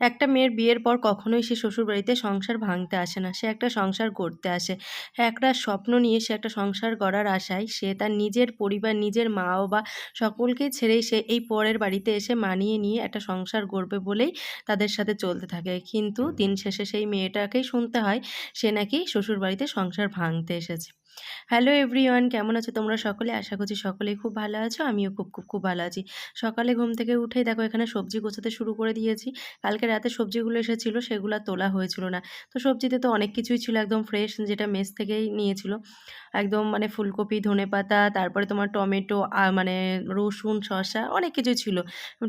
একটা মেয়ের বিয়ের পর কখনোই সে শ্বশুরবাড়িতে সংসার ভাঙতে আসে না, সে একটা সংসার করতে আসে। একটা স্বপ্ন নিয়ে সে একটা সংসার গড়ার আশায় সে তার নিজের পরিবার, নিজের মা বাবা সকলকে ছেড়েই সে এই পরের বাড়িতে এসে মানিয়ে নিয়ে একটা সংসার গড়বে বলেই তাদের সাথে চলতে থাকে। কিন্তু দিন শেষে সেই মেয়েটাকেই শুনতে হয়, সে নাকি শ্বশুরবাড়িতে সংসার ভাঙতে এসেছে। হ্যালো এভরিওয়ান কেমন আছো তোমরা সকলে? আশা করছি সকলেই খুব ভালো আছো। আমিও খুব খুব খুব ভালো আছি। সকালে ঘুম থেকে উঠেই দেখো এখানে সবজি গোছাতে শুরু করে দিয়েছি। কালকে রাতে সবজিগুলো এসেছিল, সেগুলো তোলা হয়েছিল না। তো সবজিতে তো অনেক কিছুই ছিল, একদম ফ্রেশ যেটা মেস থেকেই নিয়েছিল। একদম মানে ফুলকপি, ধনেপাতা, তারপরে তোমার টমেটো মানে রসুন, শসা, অনেক কিছুই ছিল।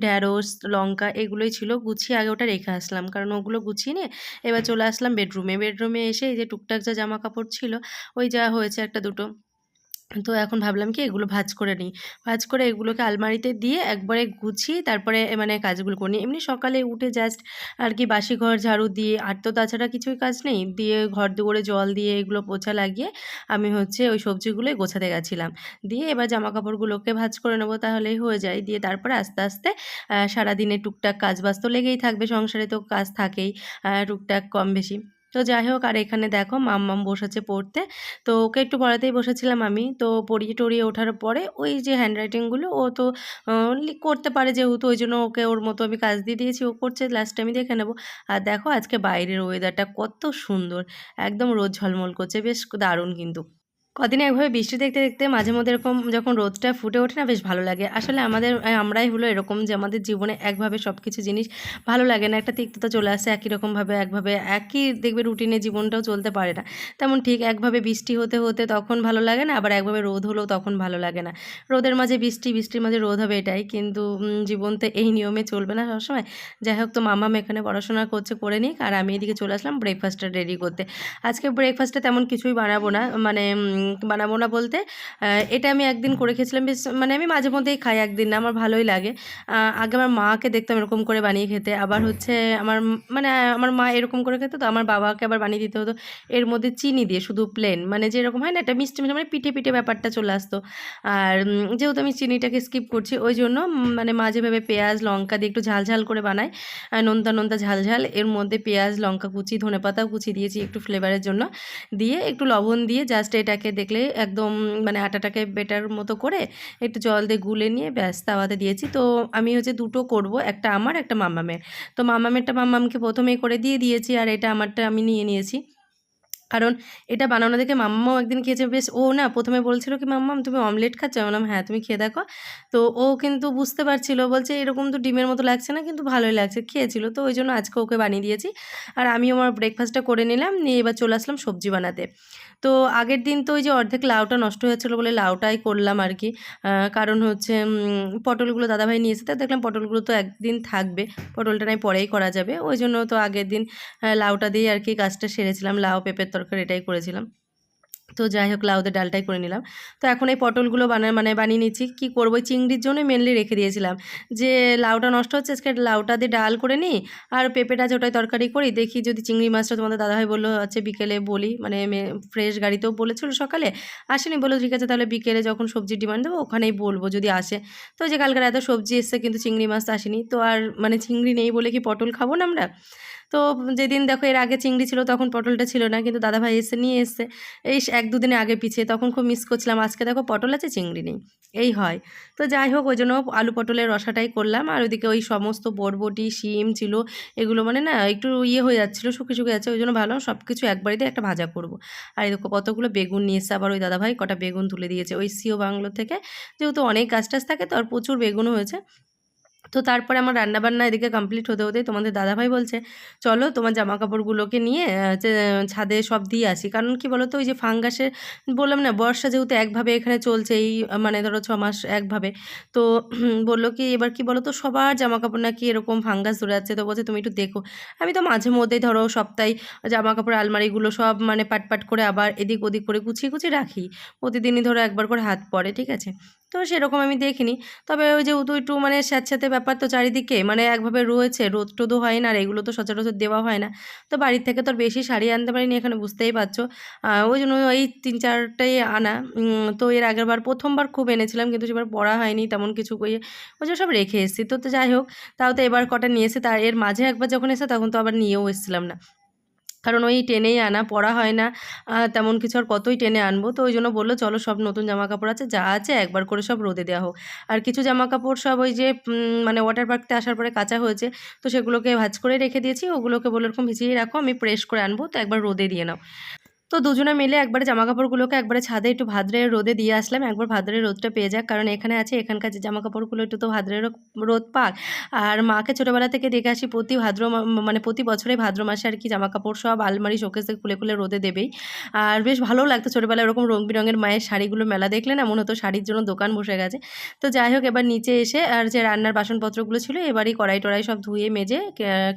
ঢ্যাঁড়স, লঙ্কা এগুলোই ছিল। গুছিয়ে আগে ওটা রেখে আসলাম। কারণ ওগুলো গুছিয়ে নিয়ে এবার চলে আসলাম বেডরুমে বেডরুমে এসে এই যে টুকটাক যা জামা কাপড় ছিল, ওই যা হয়েছে একটা দুটো। তো এখন ভাবলাম কি এগুলো ভাজ করে নিই। ভাজ করে এগুলোকে আলমারিতে দিয়ে একবারে গুছিয়ে তারপরে মানে কাজগুলো করি। এমনি সকালে উঠে জাস্ট আর কি বাসি ঘর ঝাড়ু দিয়ে আর তো তাছাড়া কিছুই কাজ নেই। দিয়ে ঘর দুয়ারে জল দিয়ে এগুলো পোছা লাগিয়ে আমি হচ্ছে ওই সবজিগুলোই গোছাতে গেছিলাম। দিয়ে এবার জামা কাপড়গুলোকে ভাজ করে নেব তাহলেই হয়ে যায়। দিয়ে তারপরে আস্তে আস্তে সারাদিনে টুকটাক কাজ বাজ তো লেগেই থাকবে, সংসারে তো কাজ থাকেই টুকটাক কম বেশি। তো যাই হোক, আর এখানে দেখো মাম মাম বসেছে পড়তে। তো ওকে একটু পড়াতেই বসেছিলাম আমি। তো পড়িয়ে টড়িয়ে ওঠার পরে ওই যে হ্যান্ডরাইটিংগুলো ও তো করতে পারে যেহেতু, ওই জন্য ওকে ওর মতো আমি কাজ দিয়ে দিয়েছি। ও করছে লাস্ট আমি দেখে নেব। আর দেখো আজকে বাইরের ওয়েদারটা কত সুন্দর। একদম রোদ ঝলমল করছে, বেশ দারুণ কিন্তু। কদিনে একভাবে বৃষ্টি দেখতে দেখতে মাঝে মধ্যে এরকম যখন রোদটা ফুটে ওঠে না, বেশ ভালো লাগে। আসলে আমাদের আমরাই হলো এরকম যে আমাদের জীবনে একভাবে সব কিছু জিনিস ভালো লাগে না, একটা তিক্ততা চলে আসে একই রকমভাবে, একভাবে একই দেখবে রুটিনে জীবনটাও চলতে পারে না। তেমন ঠিক একভাবে বৃষ্টি হতে হতে তখন ভালো লাগে না, আবার একভাবে রোদ হলেও তখন ভালো লাগে না। রোদের মাঝে বৃষ্টি, বৃষ্টির মাঝে রোদ হবে এটাই, কিন্তু জীবন তো এই নিয়মে চলবে না সবসময়। যাই হোক, তো মামাম এখানে পড়াশোনা করছে, করে নিক, আর আমি এদিকে চলে আসলাম ব্রেকফাস্টটা রেডি করতে। আজকে ব্রেকফাস্টে তেমন কিছুই বানাবো না মানে বানাবো না বলতে এটা আমি একদিন করে খেয়েছিলাম বেশ মানে আমি মাঝে মধ্যেই খাই একদিন না আমার ভালোই লাগে। আগে আমার মাকে দেখতাম এরকম করে বানিয়ে খেতে আবার হচ্ছে আমার মানে আমার মা এরকম করে খেতে তো আমার বাবাকে আবার বানিয়ে দিতে হতো এর মধ্যে চিনি দিয়ে শুধু প্লেন মানে যেরকম হয় না একটা মিষ্টি মিষ্টি মানে পিঠে পিঠে ব্যাপারটা চলে আসতো। আর যেহেতু আমি চিনিটাকে স্কিপ করছি ওই জন্য মানে মাঝে ভেবে পেঁয়াজ লঙ্কা দিয়ে একটু ঝাল ঝাল করে বানাই নোনতা নোনতা ঝাল ঝাল এর মধ্যে পেঁয়াজ লঙ্কা কুচি ধনে পাতাও কুচি দিয়েছি একটু ফ্লেভারের জন্য দিয়ে একটু লবণ দিয়ে জাস্ট এটাকে দেখলে একদম মানে আটাটাকে বেটার মতো করে একটু জল দিয়ে গুলে নিয়ে ব্যাস তাওয়াতে দিয়েছি। তো আমি হচ্ছে দুটো করব, একটা আমার, একটা মামামের। তো মামামেরটা মামামকে প্রথমেই করে দিয়ে দিয়েছি আর এটা আমারটা আমি নিয়ে নিয়েছি। কারণ এটা বানানো দেখে মাম্মাও একদিন খেয়েছে, বেশ ও না প্রথমে বলছিল কি, মাম্মাম, তুমি অমলেট খাচ্ছ? বললাম হ্যাঁ তুমি খেয়ে দেখো। তো ও কিন্তু বুঝতে পারছিল, বলছে, এরকম তো ডিমের মতো লাগছে না, কিন্তু ভালোই লাগছে। খেয়েছিল, তো ওই জন্য আজকে ওকে বানিয়ে দিয়েছি। আর আমি আমার ব্রেকফাস্টটা করে নিলাম, নিয়ে এবার চলে আসলাম সবজি বানাতে। তো আগের দিন তো ওই যে অর্ধেক লাউটা নষ্ট হয়েছিল বলে লাউটাই করলাম আর কি। কারণ হচ্ছে পটলগুলো দাদাভাই নিয়েছে, তো দেখলাম পটলগুলো তো একদিন থাকবে, পটলটা নাই পরেই করা যাবে। ওই জন্য তো আগের দিন লাউটা দিয়ে আর কি কাজটা সেরেছিলাম, লাউ, পেঁপের তরকারি এটাই করেছিলাম। তো যাই হোক লাউদের ডালটাই করে নিলাম। তো এখন এই পটলগুলো বানা মানে বানিয়ে নিচ্ছি। কী করব? চিংড়ির জন্যই মেনলি রেখে দিয়েছিলাম। যে লাউটা নষ্ট হচ্ছে, আজকে লাউটা দিয়ে ডাল করে নিই আর পেঁপেটা ওটাই তরকারি করি, দেখি যদি চিংড়ি মাছটা তোমাদের দাদাভাই বলল হচ্ছে বিকেলে বলি। মানে ফ্রেশ গাড়িতেও বলেছিল সকালে। আসেনি বলো ঠিক আছে, তাহলে বিকেলে যখন সবজির ডিমান্ড দেবো, ওখানেই বলব যদি আসে। তো যে কালকে এত সবজি এসছে, কিন্তু চিংড়ি মাছ আসেনি। তো আর মানে চিংড়ি নেই বলে কি পটল খাব না আমরা? তো যেদিন দেখো এর আগে চিংড়ি ছিল তখন পটলটা ছিল না, কিন্তু দাদাভাই এসে নিয়ে এসছে। এই এক দুদিনে আগে পিছিয়ে, তখন খুব মিস করছিলাম। আজকে দেখো পটল আছে, চিংড়ি নেই। এই হয়। তো যাই হোক, ওই জন্য আলু পটলের রসাটাই করলাম। আর ওইদিকে ওই সমস্ত বরবটি, শিম ছিল, এগুলো মানে না একটু ইয়ে হয়ে যাচ্ছিল, শুকিয়ে শুকিয়ে যাচ্ছে। ওই জন্য ভালো সব কিছু একবারই একটা ভাজা করব। আর এই দেখো কতগুলো বেগুন নিয়ে এসছে। আবার ওই দাদাভাই কটা বেগুন তুলে দিয়েছে। ওই সিও বাংলো থেকে যেহেতু অনেক গাছ টাছ থাকে, তো আর প্রচুর বেগুনও হয়েছে। তো তারপরে আমার রান্নাবান্না এদিকে কমপ্লিট হতে হতেই তোমাদের দাদাভাই বলছে, চলো তোমার জামা কাপড়গুলোকে নিয়ে ছাদে সব দিয়ে আসি। কারণ কি বলো তো ওই যে ফাঙ্গাসের বললাম না, বর্ষা যেহেতু একভাবে এখানে চলছে, এই মানে ধরো ছ মাস একভাবে, তো বলল কি, এবার কি বলো তো সবার জামা কাপড় নাকি এরকম ফাঙ্গাস ধরে যাচ্ছে তো বলছে, তুমি একটু দেখো। আমি তো মাঝে মধ্যেই ধরো সপ্তাহে জামা কাপড় আলমারিগুলো সব মানে পাট পাট করে আবার এদিক ওদিক করে গুছিয়ে গুছিয়ে রাখি। প্রতিদিনই ধরো একবার করে হাত পড়ে, ঠিক আছে? তো সেরকম আমি দেখিনি। তবে ওই যেহেতু একটু মানে স্যাঁতস্যাঁতে ব্যাপার তো চারিদিকে মানে একভাবে রয়েছে, রোদ টোদও হয় না আর এগুলো তো সচরাচর দেওয়া হয় না। তো বাড়ির থেকে তো আর বেশি শাড়ি আনতে পারিনি, এখানে বুঝতেই পারছ। ওই জন্য এই তিন চারটাই আনা। তো এর আগের বার প্রথমবার খুব এনেছিলাম, কিন্তু সেবার পড়া হয়নি, তেমন কিছু করে ওই জন্য সব রেখে এসেছি। তো তো যাই হোক, তাও তো এবার কটা নিয়ে এসে তার এর মাঝে একবার যখন এসে তখন তো আবার নিয়েও এসেছিলাম না। কারণ ওই টেনেই আনা, পড়া হয় না। তেমন কিছু আর কতই টেনে আনব? তো ওই জন্য বলল, চলো সব নতুন জামা কাপড় আছে, যা আছে একবার করে সব রোদে দেওয়া হোক। আর কিছু জামা কাপড় সব ওই যে মানে ওয়াটার পার্কতে আসার পরে কাঁচা হয়েছে, তো সেগুলোকে ভাজ করে রেখে দিয়েছি। ওগুলোকে বলে, এরকম ভিজিয়ে রাখো, আমি প্রেস করে আনব, তো একবার রোদে দিয়ে নাও। তো দুজনে মিলে একবারে জামা কাপড়গুলোকে একবারে ছাদে একটু ভাদ্রে রোদে দিয়ে আসলাম। একবার ভাদ্রে রোদটা পেয়ে যাক, কারণ এখানে আছে, এখানকার যে জামা কাপড়গুলো একটু তো ভাদ্রের রোদ পাক। আর মাকে ছোটোবেলা থেকে দেখে আসি, প্রতি ভাদ্র মানে প্রতি বছরে ভাদ্র মাসে আর কি জামা কাপড় সব আলমারি, শোকেস থেকে খুলে খুলে রোদে দেবেই। আর বেশ ভালোও লাগতো ছোটোবেলায় ওরকম রং বেরঙের মায়ের শাড়িগুলো মেলা দেখলে না, মনে হতো শাড়ির জন্য দোকান বসে গেছে। তো যাই হোক, এবার নিচে এসে আর যে রান্নার বাসনপত্রগুলো ছিল, এবারই কড়াই টড়াই সব ধুয়ে, মেজে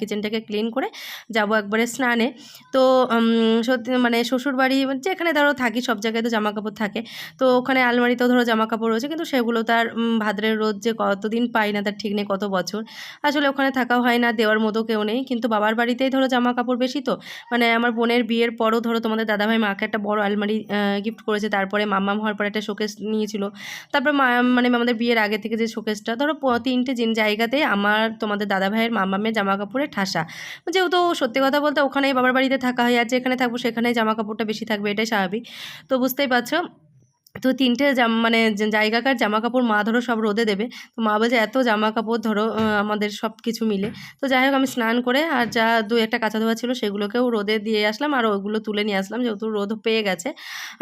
কিচেনটাকে ক্লিন করে যাব একবারে স্নানে। তো সত্যি মানে শ্বশুর বাড়ি যেখানে ধরো থাকি, সব জায়গায় তো জামা কাপড় থাকে। তো ওখানে আলমারিতেও ধরো জামা কাপড় রয়েছে, কিন্তু সেগুলো তার ভাদ্রের রোদ যে কতদিন পাই না, তার ঠিক নেই কত বছর। আসলে ওখানে থাকাও হয় না, দেওয়ার মতো কেউ নেই, কিন্তু বাবার বাড়িতেই ধরো জামা কাপড় বেশি তো। মানে আমার বোনের বিয়ের পরও ধরো তোমাদের দাদাভাই মাকে একটা বড় আলমারি গিফট করেছে, তারপরে মাম্মাম হওয়ার পর একটা শোকেস নিয়েছিল। তারপর মানে আমাদের বিয়ের আগে থেকে যে শোকেসটা ধরো তিনটে জিন জায়গাতে আমার, তোমাদের দাদাভাইয়ের মাম্মামের জামা কাপড়ের ঠাসা। যেহেতু সত্যি কথা বলতে ওখানেই বাবার বাড়িতে থাকা হয়, আর যেখানে থাকব সেখানেই জামা কাপড়টা বেশি থাকবে এটাই স্বাভাবিক। তো বুঝতেই পারছ? তো তিনটে মানে জায়গাকার জামা কাপড় মা ধরো সব রোদে দেবে, তো মা বলছে এত জামা কাপড় ধরো আমাদের সব কিছু মিলে। তো যাই হোক আমি স্নান করে আর যা দু একটা কাঁচা ধোয়া ছিল সেগুলোকেও রোদে দিয়ে আসলাম আর ওগুলো তুলে নিয়ে আসলাম যেহেতু রোদ পেয়ে গেছে।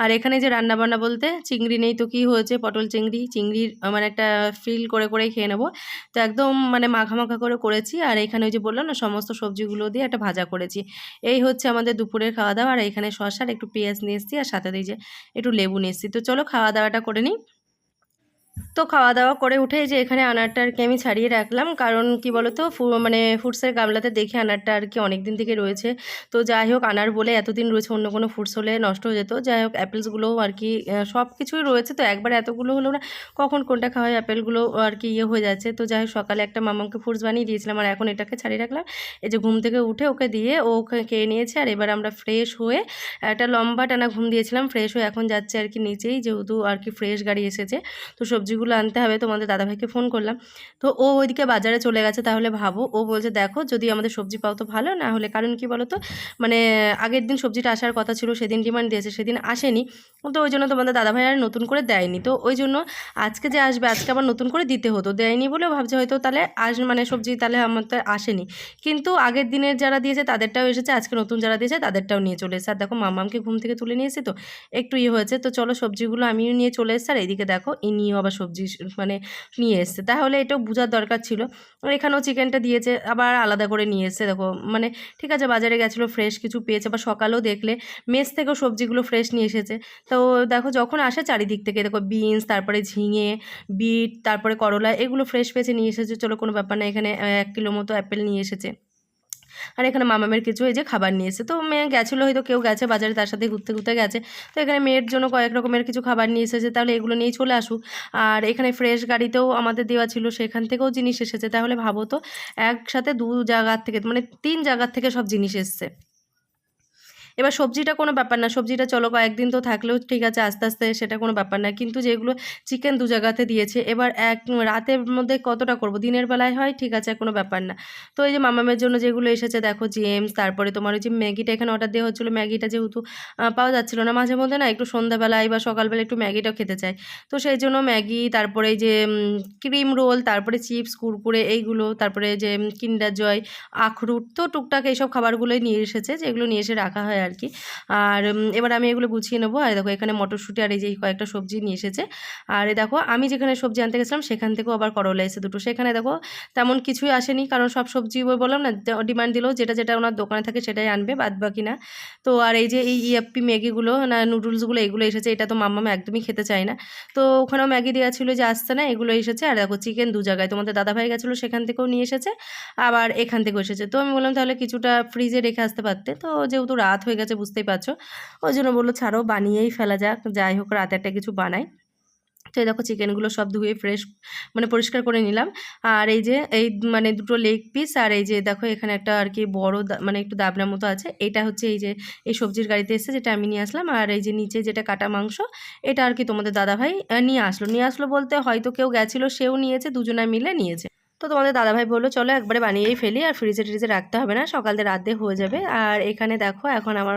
আর এখানে যে রান্না বান্না বলতে, চিংড়ি নেই তো কী হয়েছে? পটল চিংড়ি চিংড়ির মানে একটা ফিল করে, করেই খেয়ে নেব। তো একদম মানে মাখা করে করেছি আর এখানে ওই যে বললাম না, সমস্ত সবজিগুলো দিয়ে একটা ভাজা করেছি। এই হচ্ছে আমাদের দুপুরের খাওয়া দাওয়া আর এখানে শসার একটু পেঁয়াজ নিয়ে এসেছি আর সাথে দিয়ে যে একটু লেবু নিয়ে এসেছি। তো চলো খাওয়া দাওয়াটা করে নিই। তো খাওয়া দাওয়া করে উঠে যে এখানে আনারটা আর কি আমি ছাড়িয়ে রাখলাম। কারণ কি বলতো, ফু- মানে ফুডসের গামলাতে দেখে আনারটা আর কি অনেক দিন থেকে রয়েছে। তো যাই হোক, আনার বলে এতদিন রয়েছে, অন্য কোনো ফুডস হলে নষ্ট হয়ে যেত। যাই হোক অ্যাপেলসগুলোও আর কি সব কিছুই রয়েছে। তো একবার এতগুলো হলো না, কখন কোনটা খাওয়া হয় অ্যাপেলগুলো আর কি ইয়ে হয়ে যাচ্ছে। তো যাই হোক, সকালে একটা মামাকে ফুডস বানিয়ে দিয়েছিলাম আর এখন এটাকে ছাড়িয়ে রাখলাম। এই যে ঘুম থেকে উঠে ওকে দিয়ে ও ওকে খেয়ে নিয়েছে আর এবার আমরা ফ্রেশ হয়ে একটা লম্বা টানা ঘুম দিয়েছিলাম। ফ্রেশ হয়ে এখন যাচ্ছে আর কি নিচেই, যেহেতু আর কি ফ্রেশ গাড়ি এসেছে। তো সবজিগুলো আনতে হবে তোমাদের দাদাভাইকে ফোন করলাম। তো ও ওইদিকে বাজারে চলে গেছে, তাহলে ভাবো। ও বলছে, দেখো, যদি আমাদের সবজি পাও তো ভালো, না হলে কারণ কি বলো তো মানে আগের দিন সবজিটা আসার কথা ছিল, সেদিন ডিমান্ড দিয়েছে, সেদিন আসেনি। তো ওই জন্য তোমাদের দাদাভাই আর নতুন করে দেয়নি। তো ওই জন্য আজকে যে আসবে, আজকে আবার নতুন করে দিতে হতো। দেয়নি বলে ভাবছে হয়তো তাহলে আস মানে সবজি তাহলে আমার তো আসেনি। কিন্তু আগের দিনের যারা দিয়েছে, তাদেরটাও এসেছে, আজকে নতুন যারা দিয়েছে, তাদেরটাও নিয়ে চলে এসেছে। আর দেখো, মামামকে ঘুম থেকে তুলে নিয়ে এসেছে তো, একটু ইয়ে হয়েছে। তো চলো সবজিগুলো আমিও নিয়ে চলে এসেছি। আর এইদিকে দেখো, ইনিও আবার সবজি মানে নিয়ে এসছে। তাহলে এটাও বোঝার দরকার ছিল। এখানেও চিকেনটা দিয়েছে, আবার আলাদা করে নিয়ে এসছে। দেখো মানে ঠিক আছে, বাজারে গেছিল ফ্রেশ কিছু পেয়েছে বা সকালেও দেখলে মেস থেকেও সবজিগুলো ফ্রেশ নিয়ে এসেছে। তো দেখো, যখন আসে চারিদিক থেকে, দেখো বিনস তারপরে ঝিঙে বিট তারপরে করলা, এগুলো ফ্রেশ পেয়েছে, নিয়ে এসেছে। চলো, কোনো ব্যাপার না, এখানে এক কিলো মতো অ্যাপেল নিয়ে এসেছে। আর এখানে মামামের কিছু এই যে খাবার নিয়েছে তো মেয়ে গেছিল, হয়তো কেউ গেছে, বাজারে তার সাথে ঘুরতে ঘুরতে গেছে। তো এখানে মেয়ের জন্য কয়েক রকমের কিছু খাবার নিয়ে এসেছে, তাহলে এগুলো নিয়েই চলে আসুক। আর এখানে ফ্রেশ গাড়িতেও আমাদের দেওয়া ছিল, সেখান থেকেও জিনিস এসেছে। তাহলে ভাবো তো, একসাথে দু জায়গার থেকে মানে তিন জায়গার থেকে সব জিনিস এসছে। এবার সবজিটা কোনো ব্যাপার না, সবজিটা চলো কয়েকদিন তো থাকলেও ঠিক আছে, আস্তে আস্তে সেটা কোনো ব্যাপার না। কিন্তু যেগুলো চিকেন দু জায়গাতে দিয়েছে, এবার এক রাতের মধ্যে কতটা করব? দিনের বেলায় হয়, ঠিক আছে, কোনো ব্যাপার না। তো এই যে মামামের জন্য যেগুলো এসেছে, দেখো জেমস তারপরে তোমার ওই যে ম্যাগিটা এখানে অর্ডার দেওয়া হচ্ছিল। ম্যাগিটা যেহেতু পাওয়া যাচ্ছিল না, মাঝে মধ্যে না একটু সন্ধ্যাবেলায় বা সকালবেলা একটু ম্যাগিটাও খেতে চাই তো সেই জন্য ম্যাগি তারপরে এই যে ক্রিম রোল তারপরে চিপস কুরকুরে, এইগুলো, তারপরে যে কিন্ডার জয় আখরুট, তো টুকটাক এইসব খাবারগুলোই নিয়ে এসেছে, যেগুলো নিয়ে এসে রাখা হয় আর কি আর এবার আমি এগুলো গুছিয়ে নেব। আর দেখো এখানে মটরশুঁটি আর এই যে কয়েকটা সবজি নিয়ে এসেছে। আর দেখো, আমি যেখানে সবজি আনতে গেছিলাম, সেখান থেকেও আবার করলা এসে দুটো। সেখানে দেখো, তেমন কিছুই আসেনি, কারণ সব সবজি বললাম না ডিমান্ড দিলেও যেটা যেটা ওনার দোকানে থাকে সেটাই আনবে, বাদ বাকি না। তো আর এই যে এই ইএফপি ম্যাগিগুলো, না, নুডলসগুলো, এগুলো এসেছে, এটা তো মাম্মাম একদমই খেতে চায় না। তো ওখানেও ম্যাগি দেওয়া ছিল যে আসছে না, এগুলো এসেছে। আর দেখো, চিকেন দু জায়গায়, তোমাদের দাদাভাই গেছিল, সেখান থেকেও নিয়ে এসেছে, আবার এখান থেকেও এসেছে। তো আমি বললাম, তাহলে কিছুটা ফ্রিজে রেখে আসতে পারতে। তো যেহেতু রাত হয়ে গেছে, বুঝতেই পারছ। ওই জন্য বলল, ছাড়ো, বানিয়েই ফেলা যাক, যাই হোক, রাতে একটা কিছু বানাই। তো এই দেখো, চিকেনগুলো সব ধুয়ে ফ্রেশ মানে পরিষ্কার করে নিলাম। আর এই যে, এই মানে দুটো লেগ পিস আর এই যে, দেখো, এখানে একটা আর কি বড় মানে একটু দাবনার মতো আছে। এটা হচ্ছে এই যে, এই সবজির গাড়িতে এসেছে, যেটা আমি নিয়ে আসলাম। আর এই যে, নিচে যেটা কাটা মাংস, এটা আর কি তোমাদের দাদাভাই নিয়ে আসলো। নিয়ে আসলো বলতে হয়তো কেউ গেছিল, সেও নিয়েছে, দুজনে মিলে নিয়েছে। তো তোমাদের দাদাভাই বলল, চলো একবারে বানিয়েই ফেলি আর ফ্রিজে ট্রিজে রাখতে হবে না, সকাল রাতে হয়ে যাবে। আর এখানে দেখো, এখন আমার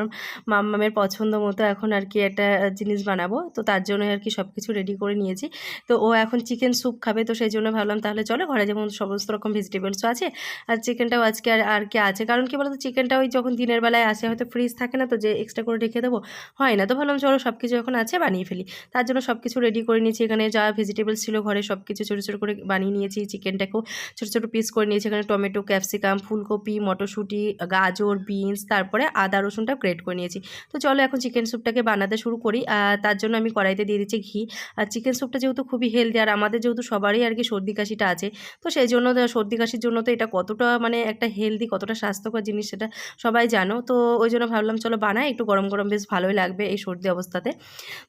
মাম্মামের পছন্দ মতো এখন আর কি একটা জিনিস বানাবো, তো তার জন্য আর কি সব কিছু রেডি করে নিয়েছি। তো ও এখন চিকেন স্যুপ খাবে, তো সেই জন্য ভাবলাম তাহলে চলো ঘরে যেমন সমস্ত রকম ভেজিটেবলসও আছে, আর চিকেনটাও আজকে আর আর কি আছে। কারণ কি বলতো চিকেনটা ওই যখন দিনের বেলায় আসে হয়তো ফ্রিজ থাকে না, তো যে এক্সট্রা করে রেখে দেবো, হয় না। তো ভাবলাম চলো সব কিছু এখন আছে, বানিয়ে ফেলি। তার জন্য সব কিছু রেডি করে নিয়েছি। এখানে যা ভেজিটেবলস ছিল ঘরে সব কিছু ছোটো ছোটো করে বানিয়ে নিয়েছি। চিকেনটাকেও ছোটো ছোটো পিস করে নিয়েছি। এখানে টমেটো ক্যাপসিকাম ফুলকপি, মটরশুঁটি, গাজর বিনস তারপরে আদা, রসুনটা গ্রেট করে নিয়েছি। তো চলো এখন চিকেন স্যুপটাকে বানাতে শুরু করি। তার জন্য আমি কড়াইতে দিয়ে দিচ্ছি ঘি। আর চিকেন স্যুপটা যেহেতু খুবই হেলদি আর আমাদের যেহেতু সবারই আর কি সর্দি কাশিটা আছে, তো সেই জন্য সর্দি কাশির জন্য তো এটা কতটা মানে একটা হেলদি কতটা স্বাস্থ্যকর জিনিস সেটা সবাই জানো। তো ওই জন্য ভাবলাম চলো বানাই, একটু গরম গরম বেশ ভালোই লাগবে এই সর্দি অবস্থাতে।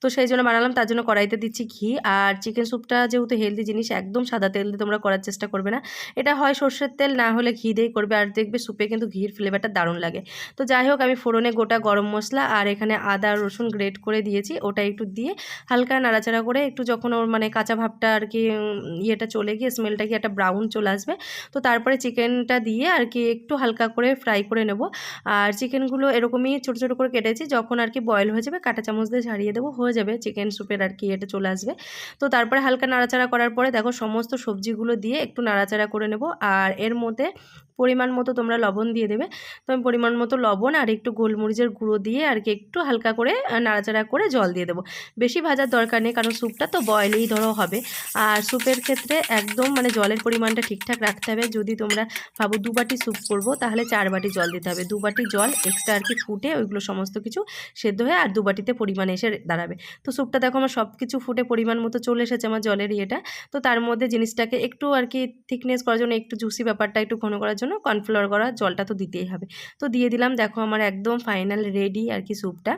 তো সেই জন্য বানালাম, তার জন্য কড়াইতে দিচ্ছি ঘি। আর চিকেন স্যুপটা যেহেতু হেলদি জিনিস, একদম সাদা তেল দিয়ে তোমরা করার চেষ্টা করবে না। এটা হয় সর্ষের তেল, না হলে ঘি দিয়েই করবে। আর দেখবে স্যুপে কিন্তু ঘির ফ্লেভারটা দারুণ লাগে। তো যাই হোক, আমি ফোড়নে গোটা গরম মশলা আর এখানে আদা, রসুন গ্রেট করে দিয়েছি। ওটা একটু দিয়ে হালকা নাড়াচাড়া করে একটু যখন ওর মানে কাঁচা ভাবটা আর কি ইয়েটা চলে গিয়ে স্মেলটা কি একটা ব্রাউন চলে আসবে, তো তারপরে চিকেনটা দিয়ে আর কি একটু হালকা করে ফ্রাই করে নেব। আর চিকেনগুলো এরকমই ছোটো ছোটো করে কেটেছি। যখন আর কি বয়েল হয়ে যাবে, কাঁটা চামচ দিয়ে ছাড়িয়ে দেবো, হয়ে যাবে চিকেন স্যুপের আর কি এটা চলে আসবে। তো তারপরে হালকা নাড়াচাড়া করার পরে দেখো, সমস্ত সবজিগুলো দিয়ে একটু নাড়াচাড়া করে নেব। আর এর মধ্যে পরিমাণ মতো তোমরা লবণ দিয়ে দেবে। তো আমি পরিমাণ মতো লবণ আর একটু গোলমরিচের গুঁড়ো দিয়ে আর কি একটু হালকা করে নাড়াচাড়া করে জল দিয়ে দেবো। বেশি ভাজার দরকার নেই কারণ স্যুপটা তো বয়েলেই ধরো হবে। আর স্যুপের ক্ষেত্রে একদম মানে জলের পরিমাণটা ঠিকঠাক রাখতে হবে। যদি তোমরা ভাবো দু বাটি স্যুপ করব, তাহলে চার বাটি জল দিতে হবে। দু বাটি জল এক্সট্রা আর কি ফুটে ওইগুলো সমস্ত কিছু সেদ্ধ হয়ে আর দু বাটিতে পরিমাণ এসে দাঁড়াবে। তো স্যুপটা দেখো আমার সব কিছু ফুটে পরিমাণ মতো চলে এসেছে আমার জলের ইয়েটা। তো তার মধ্যে জিনিসটাকে একটু আর কি থিকনেস করার জন্য একটু জুসি ব্যাপারটা একটু ঘন করার জন্য কর্নফ্লাওয়ার করা জলটা তো দিতেই হবে। তো দিয়ে দিলাম, দেখো আমার একদম ফাইনাল রেডি আর কি স্যুপটা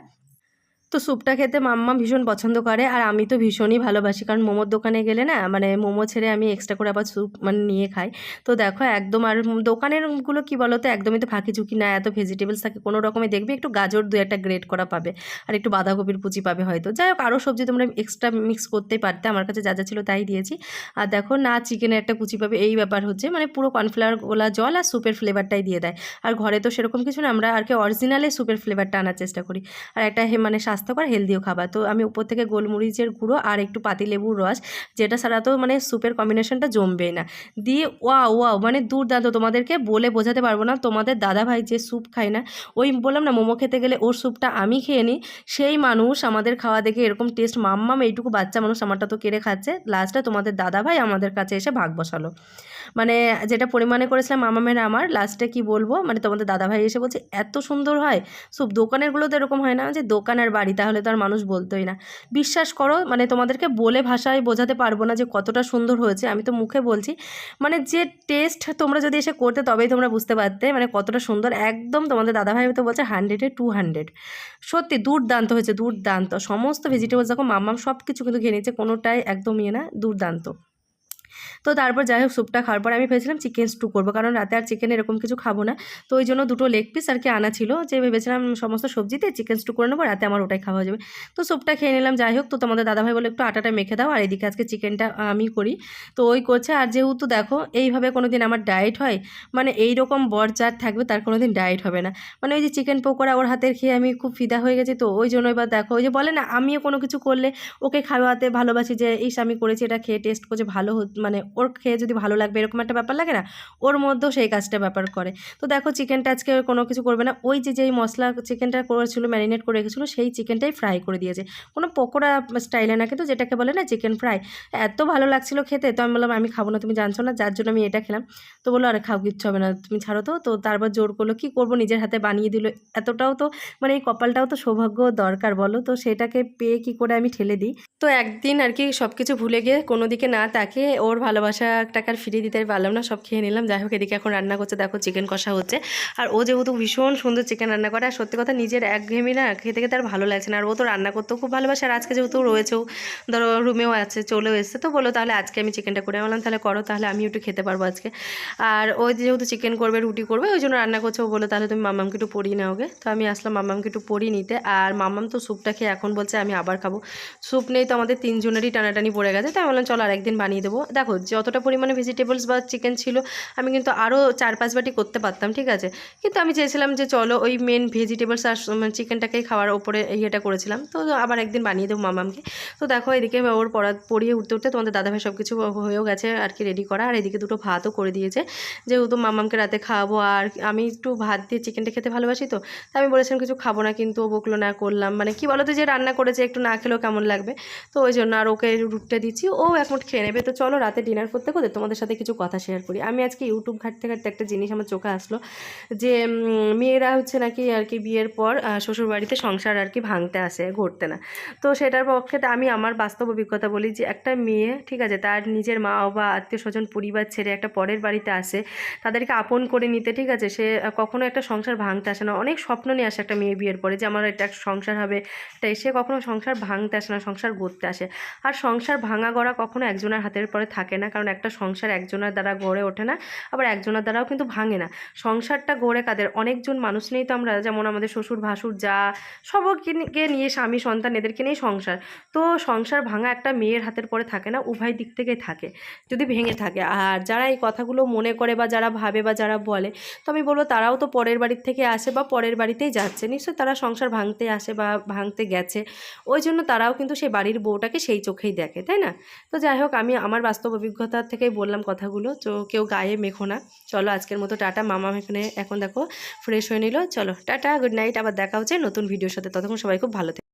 তো স্যুপটা খেতে মাম্মা ভীষণ পছন্দ করে, আর আমি তো ভীষণই ভালোবাসি। কারণ মোমোর দোকানে গেলে না মানে মোমো ছেড়ে আমি এক্সট্রা করে আবার স্যুপ মানে নিয়ে খাই। তো দেখো একদম আর দোকানেরগুলো কি বলো তো একদমই তো ফাঁকি ঝুঁকি না, এত ভেজিটেবলস থাকে, কোনো রকমে দেখবে একটু গাজর দু একটা গ্রেট করা পাবে, আর একটু বাঁধাকপির কুচি পাবে হয়তো। যাই হোক আরও সবজি তোমরা এক্সট্রা মিক্স করতেই পারতে, আমার কাছে যা যা ছিল তাই দিয়েছি। আর দেখো না চিকেনের একটা কুচি পাবে, এই ব্যাপার হচ্ছে মানে পুরো কর্নফ্লাওয়ার গোলা জল আর স্যুপের ফ্লেভারটাই দিয়ে দেয়। আর ঘরে তো সেরকম কিছু না, আমরা আর কি অরিজিনালে স্যুপের ফ্লেভারটা আনার চেষ্টা করি। আর একটা মানে স্বাস্থ্যকর হেলদিও খাবার। তো আমি উপর থেকে গোলমরিচের গুঁড়ো আর একটু পাতিলেবুর রস, যেটা ছাড়া তো মানে স্যুপের কম্বিনেশনটা জমবেই না। দিয়ে ওয়া ওয়াও মানে দুর্দান্ত। তোমাদেরকে বলে বোঝাতে পারব না, তোমাদের দাদা ভাই যে স্যুপ খায় না, ওই বললাম না, মোমো খেতে গেলে ওর স্যুপটা আমি খেয়ে নিই। সেই মানুষ আমাদের খাওয়া দেখে এরকম টেস্ট মাম্মাম এইটুকু বাচ্চা মানুষ আমারটা তো কেড়ে খাচ্ছে। লাস্টে তোমাদের দাদা ভাই আমাদের কাছে এসে ভাগ বসালো। মানে যেটা পরিমাণে করেছিলাম মামামের আমার লাস্টে কি বলব? মানে তোমাদের দাদা ভাই এসে বলছে, এত সুন্দর হয়। স্যুপ দোকানেরগুলো তো এরকম হয় না যে দোকান আর বাড়ি তাহলে তো আর মানুষ বলতোই না। বিশ্বাস করো মানে তোমাদেরকে বলে ভাষায় বোঝাতে পারব না যে কতটা সুন্দর হয়েছে, আমি তো মুখে বলছি। মানে যে টেস্ট তোমরা যদি এসে করতে তবেই তোমরা বুঝতে পারতে মানে কতটা সুন্দর। একদম তোমাদের দাদাভাই তো বলছে হান্ড্রেডে টু হান্ড্রেড সত্যি দুর্দান্ত হয়েছে, দুর্দান্ত। সমস্ত ভেজিটেবলস দেখো, মাম্মাম সব কিছু কিন্তু খেয়ে নিয়েছে, কোনোটাই একদম ইয়ে না, দুর্দান্ত। তো তারপর যাই হোক স্যুপটা খাওয়ার পর আমি ভেবেছিলাম চিকেন স্টু করব, কারণ রাতে আর চিকেন এরকম কিছু খাব না। তো ওই জন্য দুটো লেগ পিস আর কি আনা ছিল, যে ভেবেছিলাম সমস্ত সবজিতে চিকেন স্টু করে নেব, রাতে আমার ওটাই খাওয়া যাবে। তো স্যুপটা খেয়ে নিলাম যাই হোক তো তোমাদের দাদাভাই বলে একটু আটাটা মেখে দাও, আর এদিকে আজকে চিকেনটা আমি করি। তো ওই করছে, আর যেহেতু দেখো, এইভাবে কোনো দিন আমার ডায়েট হয় মানে এই রকম বর যার থাকবে, তার কোনো দিন ডায়েট হবে না। মানে ওই যে চিকেন পকোড়া ওর হাতের খেয়ে আমি খুব ফিদা হয়ে গেছি, তো ওই জন্য এবার দেখো, ওই যে বলে না, আমিও কোনো কিছু করলে ওকে খাওয়াতে ভালোবাসি যে, ইস, আমি করেছি, এটা খেয়ে টেস্ট করছে, ভালো হত- মানে ওর খেয়ে যদি ভালো লাগবে, এরকম একটা ব্যাপার লাগে না? ওর মধ্যেও সেই কাজটা ব্যাপার করে। তো দেখো চিকেনটা আজকে কোনো কিছু করবে না। ওই যে যেই মশলা চিকেনটা করেছিল, ম্যারিনেট করে রেখেছিলো, সেই চিকেনটাই ফ্রাই করে দিয়েছে। কোনো পকোড়া স্টাইলে না, কিন্তু যেটাকে বলে না চিকেন ফ্রাই। এত ভালো লাগছিল খেতে, তো আমি বললাম, আমি খাব না, তুমি জানছো না? যার জন্য আমি এটা খেলাম। তো বলল, আরে খাও, কিচ্ছু হবে না, তুমি ছাড়ো তো। তো তারপর জোর করল, কী করব? নিজের হাতে বানিয়ে দিল। এতটাও তো মানে এই কপালটাও তো সৌভাগ্য দরকার, বলো? তো সেটাকে পেয়ে কি করে আমি ঠেলে দিই? তো একদিন আর কি সব কিছু ভুলে গিয়ে কোনো দিকে না তাকে ও ওর ভালোবাসা টাকার ফিরিয়ে দিতে পারলাম না, সব খেয়ে নিলাম। যাই হোক, এদিকে এখন রান্না করছে, দেখো চিকেন কষা হচ্ছে। আর ও যেহেতু ভীষণ সুন্দর চিকেন রান্না করে, আর সত্যি কথা নিজের একঘেয়েমি না খেতে খেতে আর ভালো লাগছে না। আর ও তো রান্না করতেও খুব ভালোবাসে, আর আজকে যেহেতু রয়েছেও ধরো রুমেও আছে, চলেও এসছে, তো বলো তাহলে আজকে আমি চিকেনটা করে বললাম তাহলে করো, তাহলে আমি একটু খেতে পারব আজকে। আর ওই যেহেতু চিকেন করবে, রুটি করবে, ওই জন্য রান্না করছে, ও বলো তাহলে তুমি মামামকে একটু পড়িয়ে নাও ওকে তো আমি আসলাম মামামকে একটু পড়িয়ে নিতে, আর মামাম তো স্যুপটা খেয়ে এখন বলছে আমি আবার খাব। স্যুপ নেই তো আমাদের তিনজনেরই টানাটানি পড়ে গেছে তাই বললাম চলো আরেকদিন বানিয়ে দেবো। দেখো, যতটা পরিমাণে ভেজিটেবলস বা চিকেন ছিল, আমি কিন্তু আরও চার পাঁচ বাটি করতে পারতাম, ঠিক আছে? কিন্তু আমি চেয়েছিলাম যে চলো ওই মেন ভেজিটেবলস আর চিকেনটাকেই খাওয়ার ওপরে ইয়েটা করেছিলাম। তো আবার একদিন বানিয়ে দেবো মামামকে। তো দেখো, এদিকে ওর পড়া, পড়িয়ে উঠতে উঠতে তোমাদের দাদাভাই সব কিছু হয়েও গেছে আর কি রেডি করা। আর এদিকে দুটো ভাতও করে দিয়েছে। যেহেতু মামামকে রাতে খাওয়াবো আর আমি একটু ভাত দিয়ে চিকেনটা খেতে ভালোবাসি তো তাই আমি বলেছিলাম কিছু খাব না কিন্তু ও বকলো, না, করলাম। মানে কি বলো তো যে রান্না করেছে, একটু না খেলেও কেমন লাগবে? তো ওই জন্য আর ওকে রুটটা দিচ্ছি। ও এখন খেয়ে নেবে। তো চলো রাতে ডিনার করতে করতে তোমাদের সাথে কিছু কথা শেয়ার করি। আমি আজকে ইউটিউব ঘাটতে ঘাটতে একটা জিনিস আমার চোখে আসলো যে মেয়েরা হচ্ছে নাকি আর কি বিয়ের পর শ্বশুরবাড়িতে সংসার আর কি ভাঙতে আসে ঘুরতে না। তো সেটার পক্ষে আমি আমার বাস্তব অভিজ্ঞতা বলি যে, একটা মেয়ে, ঠিক আছে, তার নিজের মা বা আত্মীয় স্বজন, পরিবার ছেড়ে একটা পরের বাড়িতে আসে, তাদেরকে আপন করে নিতে, ঠিক আছে, সে কখনো একটা সংসার ভাঙতে আসে না। অনেক স্বপ্ন নিয়ে আসে একটা মেয়ে বিয়ের পরে যে, আমার এটা সংসার হবে, তাই সে কখনো সংসার ভাঙতে আসে না, সংসার গড়তে আসে। আর সংসার ভাঙা গড়া কখনো একজনের হাতের পরে থাকে না। কারণ একটা সংসার একজনের দ্বারা গড়ে ওঠে না, আবার একজনের দ্বারাও কিন্তু ভাঙে না। সংসারটা গড়ে কাদের? অনেকজন মানুষ নেই তো আমরা, যেমন আমাদের শ্বশুর, ভাসুর, যা, সবকে নিয়ে স্বামী, সন্তান, এদেরকে নিয়েই সংসার। তো সংসার ভাঙা একটা মেয়ের হাতের পরে থাকে না, উভয় দিক থেকেই থাকে, যদি ভেঙে থাকে। আর যারা এই কথাগুলো মনে করে বা যারা ভাবে বা যারা বলে, তো আমি বলব তারাও তো পরের বাড়ির থেকে আসে বা পরের বাড়িতেই যাচ্ছে। নিশ্চয় তারা সংসার ভাঙতে আসে বা ভাঙতে গেছে। ওই জন্য তারাও কিন্তু সেই বাড়ির বউটাকে সেই চোখেই দেখে, তাই না? তো যাই হোক, আমি আমার বাস্তব অভিজ্ঞতা থেকেই বললাম কথাগুলো, তো কেউ গায়ে মেখো না। চলো আজকের মতো টাটা। মামা এখানে এখন দেখো ফ্রেশ হয়ে নিল। চলো, টাটা গুড নাইট আবার দেখা হচ্ছে নতুন ভিডিওর সাথে। ততক্ষণ সবাই খুব ভালো থেকো।